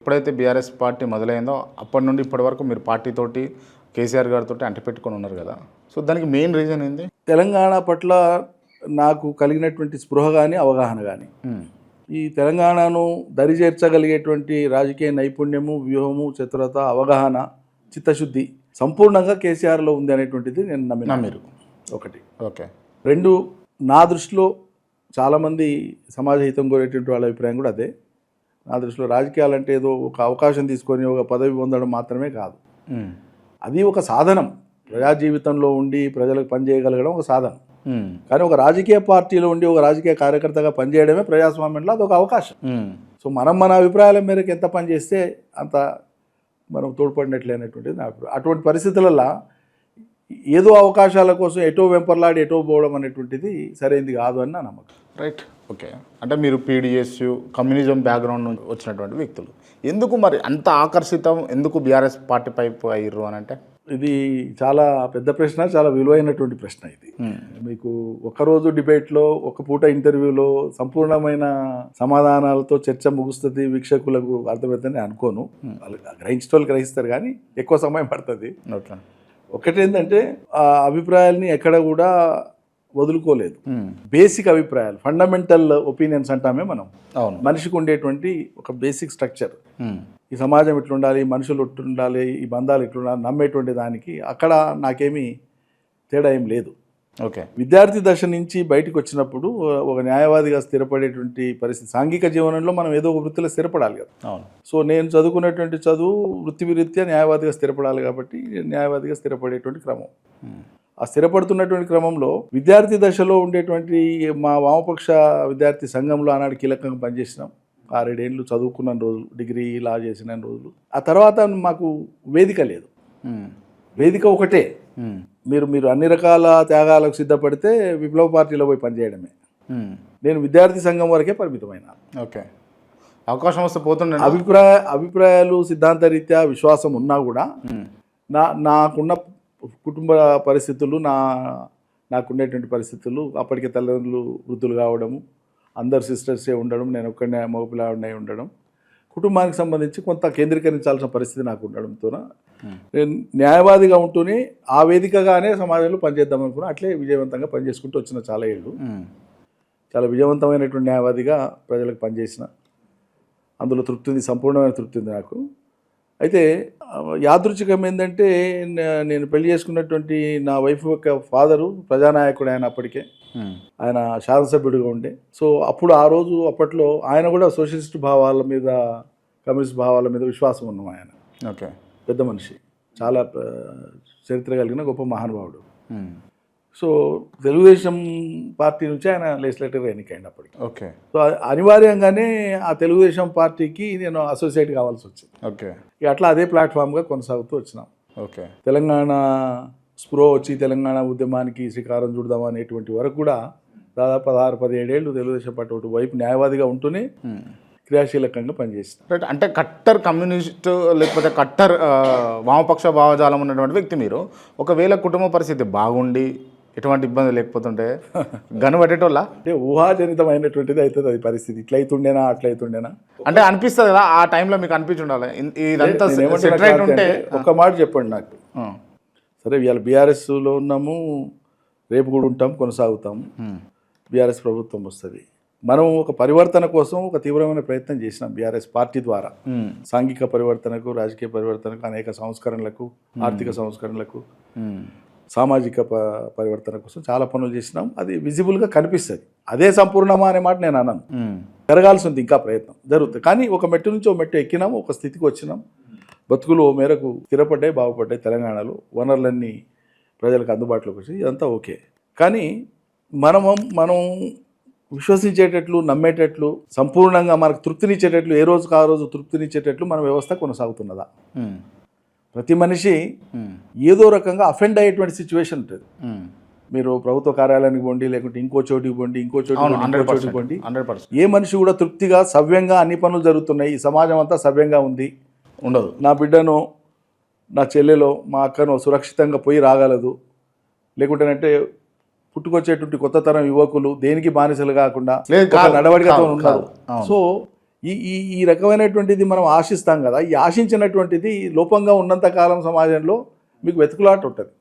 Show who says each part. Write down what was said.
Speaker 1: ఎప్పుడైతే BRS party మొదలైందో అప్పటి నుండి ఇప్పటి వరకు మీరు పార్టీతోటి కేసీఆర్ గారితో అంటిపెట్టుకొని ఉన్నారు కదా. సో దానికి మెయిన్ రీజన్ ఏంది?
Speaker 2: తెలంగాణ పట్ల నాకు కలిగినటువంటి స్పృహ కానీ అవగాహన కానీ ఈ తెలంగాణను దరిచేర్చగలిగేటువంటి రాజకీయ నైపుణ్యము వ్యూహము చతురత అవగాహన చిత్తశుద్ధి సంపూర్ణంగా కేసీఆర్లో ఉంది అనేటువంటిది నేను నమ్మిన.
Speaker 1: నమ్మిరు.
Speaker 2: ఒకటి.
Speaker 1: ఓకే.
Speaker 2: రెండు నా దృష్టిలో చాలామంది సమాజ హితం కోరేటువంటి వాళ్ళ అభిప్రాయం కూడా అదే. నా దృష్టిలో రాజకీయాలు అంటే ఏదో ఒక అవకాశం తీసుకొని ఒక పదవి పొందడం మాత్రమే కాదు. అది ఒక సాధనం. ప్రజా జీవితంలో ఉండి ప్రజలకు పనిచేయగలగడం ఒక సాధనం. కానీ ఒక రాజకీయ పార్టీలో ఉండి ఒక రాజకీయ కార్యకర్తగా పనిచేయడమే ప్రజాస్వామ్యంలో అదొక అవకాశం. సో మనం మన అభిప్రాయాల మేరకు ఎంత పని చేస్తే అంత మనం తోడ్పడినట్లే అనేటువంటిది నా అభిప్రాయం. అటువంటి పరిస్థితులలో ఏదో అవకాశాల కోసం ఎటో వెంపర్లాడి ఎటో పోవడం అనేటువంటిది సరైనది కాదు అని నా నమ్మకం.
Speaker 1: రైట్. ఓకే. అంటే మీరు పీడిఎస్యు కమ్యూనిజం బ్యాక్గ్రౌండ్ నుంచి వచ్చినటువంటి వ్యక్తులు. ఎందుకు మరి అంత ఆకర్షితం? ఎందుకు బీఆర్ఎస్ పార్టీ పైపు అయ్యారు అని అంటే?
Speaker 2: ఇది చాలా పెద్ద ప్రశ్న చాలా విలువైనటువంటి ప్రశ్న ఇది.
Speaker 1: ఉమ్, మీకు
Speaker 2: ఒకరోజు డిబేట్లో ఒక పూట ఇంటర్వ్యూలో సంపూర్ణమైన సమాధానాలతో చర్చ ముగుస్తుంది వీక్షకులకు అర్థమవుతుందని అనుకోను. వాళ్ళు గ్రహించడం గ్రహిస్తారు కానీ ఎక్కువ సమయం పడుతుంది. ఒకటేంటంటే ఆ అభిప్రాయాల్ని ఎక్కడ కూడా వదులుకోలేదు. బేసిక్ అభిప్రాయాలు ఫండమెంటల్ ఒపీనియన్స్ అంటామే మనం.
Speaker 1: అవును.
Speaker 2: మనిషికి ఉండేటువంటి ఒక బేసిక్ స్ట్రక్చర్. ఈ సమాజం ఇట్లుండాలి మనుషులు ఇట్లుండాలి ఈ బంధాలు ఇట్లుండాలి నమ్మేటువంటి దానికి అక్కడ నాకేమీ తేడా ఏం లేదు.
Speaker 1: ఓకే.
Speaker 2: విద్యార్థి దశ నుంచి బయటకు వచ్చినప్పుడు ఒక న్యాయవాదిగా స్థిరపడేటువంటి పరిస్థితి సాంఘిక జీవనంలో మనం ఏదో ఒక వృత్తిలో స్థిరపడాలి కదా.
Speaker 1: అవును.
Speaker 2: సో నేను చదువుకున్నటువంటి చదువు వృత్తి విరీత్యా న్యాయవాదిగా స్థిరపడాలి కాబట్టి న్యాయవాదిగా స్థిరపడేటువంటి క్రమం. ఆ స్థిరపడుతున్నటువంటి క్రమంలో విద్యార్థి దశలో ఉండేటువంటి మా వామపక్ష విద్యార్థి సంఘంలో ఆనాడు కీలకంగా పనిచేసినాం. ఆరేడేళ్ళు చదువుకున్న రోజులు డిగ్రీ లా చేసిన రోజులు. ఆ తర్వాత మాకు వేదిక లేదు. వేదిక ఒకటే. మీరు మీరు అన్ని రకాల త్యాగాలకు సిద్ధపడితే విప్లవ పార్టీలో పోయి పనిచేయడమే. నేను విద్యార్థి సంఘం వరకే పరిమితమైన.
Speaker 1: ఓకే. అవకాశం వస్తే పోతుండే
Speaker 2: అభిప్రాయ అభిప్రాయాలు సిద్ధాంతరీత్యా విశ్వాసం ఉన్నా కూడా నా నాకున్న కుటుంబ పరిస్థితులు నా నాకుండేటువంటి పరిస్థితులు అప్పటికే తల్లిదండ్రులు వృద్ధులు కావడము అందరు సిస్టర్సే ఉండడం నేను ఒక్కడనే మగపిల్లాడినై ఉండడం కుటుంబానికి సంబంధించి కొంత కేంద్రీకరించాల్సిన పరిస్థితి నాకు ఉండడంతో నేను న్యాయవాదిగా ఉంటూనే ఆ వేదికగానే సమాజంలో పనిచేద్దాం అనుకున్నా అట్లే విజయవంతంగా పనిచేసుకుంటూ వచ్చిన చాలా ఏళ్ళు. చాలా విజయవంతమైనటువంటి న్యాయవాదిగా ప్రజలకు పనిచేసిన అందులో తృప్తి ఉంది సంపూర్ణమైన తృప్తి ఉంది నాకు. అయితే యాదృచ్ఛికం ఏంటంటే నేను పెళ్ళి చేసుకున్నటువంటి నా వైఫ్ యొక్క ఫాదరు ప్రజానాయకుడు ఆయన అప్పటికే. ఆయన శాసనసభ్యుడిగా ఉండే. సో అప్పుడు ఆ రోజు అప్పట్లో ఆయన కూడా సోషలిస్ట్ భావాల మీద కమ్యూనిస్ట్ భావాల మీద విశ్వాసం ఉన్నాం ఆయన
Speaker 1: ఓకే.
Speaker 2: పెద్ద మనిషి. చాలా చరిత్ర కలిగిన గొప్ప మహానుభావుడు. సో తెలుగుదేశం పార్టీ నుంచి ఆయన లెజిస్లేటర్ ఎన్నికైంది అప్పటికి
Speaker 1: ఓకే.
Speaker 2: సో అనివార్యంగానే ఆ తెలుగుదేశం పార్టీకి నేను అసోసియేట్ కావాల్సి వచ్చింది.
Speaker 1: ఓకే.
Speaker 2: అట్లా అదే ప్లాట్ఫామ్గా కొనసాగుతూ వచ్చినాం.
Speaker 1: ఓకే.
Speaker 2: తెలంగాణ స్ప్రో వచ్చి తెలంగాణ ఉద్యమానికి శ్రీకారం చుడదాం అనేటువంటి వరకు కూడా దాదాపు పదహారు పదిహేడేళ్ళు తెలుగుదేశం పార్టీ ఒకటి వైపు న్యాయవాదిగా ఉంటూనే క్రియాశీలకంగా పనిచేసిన
Speaker 1: రైట్. అంటే కట్టర్ కమ్యూనిస్ట్ లేకపోతే కట్టర్ వామపక్ష భావజాలం ఉన్నటువంటి వ్యక్తి మీరు. ఒకవేళ కుటుంబ పరిస్థితి బాగుండి ఎటువంటి ఇబ్బంది లేకపోతుంటే గను పెట్టేటోళ్ళ?
Speaker 2: అంటే ఊహాజనితమైనటువంటిది అవుతుంది అది పరిస్థితి. ఇట్లయితుండేనా అట్లయితుండేనా
Speaker 1: అంటే అనిపిస్తుంది కదా ఆ టైంలో మీకు అనిపించి ఉండాలి ఇదంతా ఉంటే
Speaker 2: ఒక్క మాట చెప్పండి నాకు. సరే ఇవాళ బీఆర్ఎస్లో ఉన్నాము రేపు కూడా ఉంటాం కొనసాగుతాము బీఆర్ఎస్ ప్రభుత్వం వస్తుంది. మనం ఒక పరివర్తన కోసం ఒక తీవ్రమైన ప్రయత్నం చేసినాం బీఆర్ఎస్ పార్టీ ద్వారా. సాంఘిక పరివర్తనకు రాజకీయ పరివర్తనకు అనేక సంస్కరణలకు ఆర్థిక సంస్కరణలకు. సామాజిక ప పరివర్తన కోసం చాలా పనులు చేసినాం. అది విజిబుల్గా కనిపిస్తుంది. అదే సంపూర్ణమా అనే మాట నేను అన్నాను ఉంది ఇంకా ప్రయత్నం. జరుగుతుంది. కానీ ఒక మెట్టు నుంచి ఒక మెట్టు ఎక్కినాం ఒక స్థితికి వచ్చినాం. బతుకులు ఓ మేరకు స్థిరపడ్డాయి బాగుపడ్డాయి తెలంగాణలో. వనరులన్నీ ప్రజలకు అందుబాటులోకి వచ్చాయి. ఇదంతా ఓకే. కానీ మనం మనం విశ్వసించేటట్లు నమ్మేటట్లు సంపూర్ణంగా మనకు తృప్తినిచ్చేటట్లు ఏ రోజుకు ఆ రోజు తృప్తినిచ్చేటట్లు మన వ్యవస్థ కొనసాగుతున్నదా? ప్రతి మనిషి ఏదో రకంగా అఫెండ్ అయ్యేటువంటి సిచ్యువేషన్ ఉంటుంది. మీరు ప్రభుత్వ కార్యాలయానికి పోండి లేకుంటే ఇంకో చోటికి పోండి ఇంకో చోటికి పోండి, ఏ మనిషి కూడా తృప్తిగా సవ్యంగా అన్ని పనులు జరుగుతున్నాయి. ఈ సమాజం అంతా సవ్యంగా ఉంది.
Speaker 1: ఉండదు.
Speaker 2: నా బిడ్డను నా చెల్లెలో మా అక్కను సురక్షితంగా పోయి రాగలదు. లేకుంటేనంటే పుట్టుకొచ్చేటువంటి కొత్త తరం యువకులు దేనికి బానిసలు కాకుండా నడవడికతో ఉన్నారు.
Speaker 1: అవును.
Speaker 2: సో ఈ ఈ ఈ రకమైనటువంటిది మనం ఆశిస్తాం కదా ఈ ఆశించినటువంటిది లోపంగా ఉన్నంత కాలం సమాజంలో మీకు వెతుకులాట ఉంటుంది.